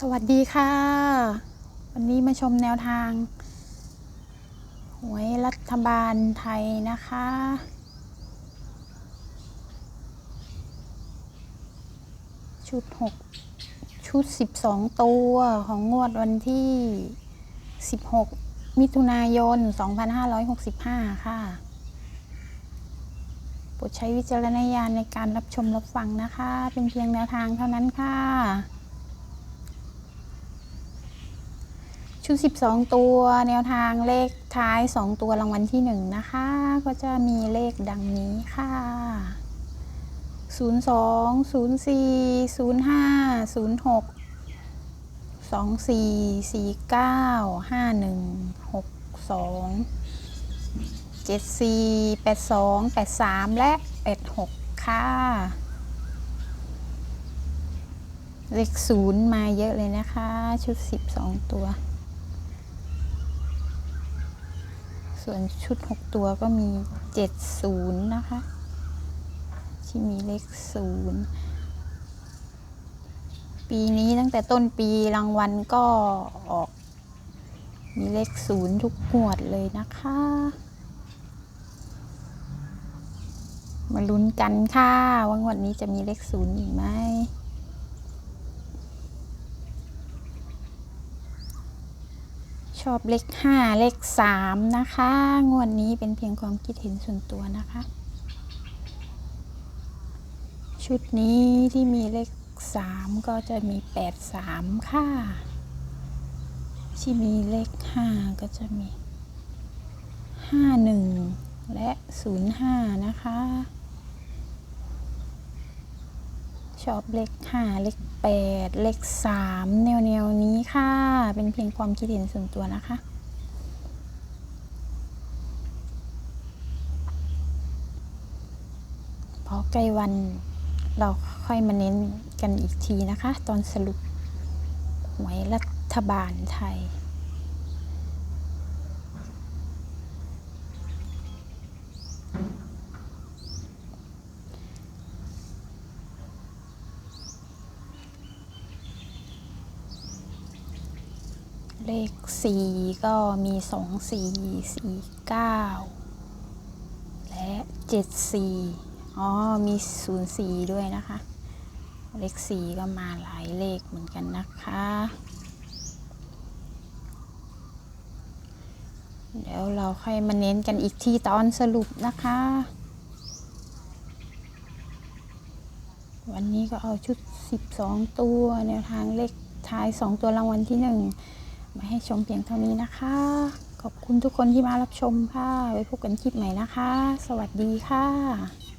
สวัสดีค่ะ วันนี้มาชมแนวทาง หวยรัฐบาลไทยนะคะ ชุด 6 ชุด 12 ตัวของงวดวันที่ 16 มิถุนายน 2565 ค่ะโปรดใช้วิจารณญาณในการรับชมรับฟังนะคะ เป็นเพียงแนวทางเท่านั้นค่ะ ชุด 12 ตัวแนวทางเลขท้าย 2 ตัวรางวัลที่ 1 นะคะ ก็จะมีเลขดังนี้ค่ะ 02 04 05 06 24 49 51 62 74 82 83 และ 86 ค่ะ เลขศูนย์มาเยอะเลยนะคะ ชุด 12 ตัว ส่วนชุด 6 ตัวก็มี 70 นะคะ ที่มีเลข 0 ปีนี้ตั้งแต่ต้นปีรางวัลก็ออก มีเลข 0 ทุกงวดเลยนะคะ มาลุ้นกันค่ะว่างวดนี้จะมีเลข 0 อีกไหม ชอบเลขห้าเลขสามนะคะ งวดนี้เป็นเพียงความคิดเห็นส่วนตัวนะคะ ชุดนี้ที่มีเลขสามก็จะมีแปดสามค่ะ ที่มีเลขห้าก็จะมีห้าหนึ่งและศูนย์ห้านะคะ ชอบเลขห้าเลขแปดเลขสามแนวแนวๆนี้ค่ะ เป็นเพียงความคิดเห็นส่วนตัวนะคะพอใกล้วันเราค่อยมาเน้นกันอีกทีนะคะ ตอนสรุปหวยรัฐบาลไทย เลขสี่ก็มีสองสี่สี่เก้าและเจ็ดสี่อ๋อ มีศูนย์สี่ด้วยนะคะ เลขสี่ก็มาหลายเลขเหมือนกันนะคะ เดี๋ยวเราค่อยมาเน้นกันอีกทีตอนสรุปนะคะ วันนี้ก็เอาชุด 12 ตัวแนวทางเลขท้าย 2 ตัวรางวัลที่ 1 มาให้ชมเพียงเท่านี้นะคะ ขอบคุณทุกคนที่มารับชมค่ะ ไว้พบกันคลิปใหม่นะคะ สวัสดีค่ะ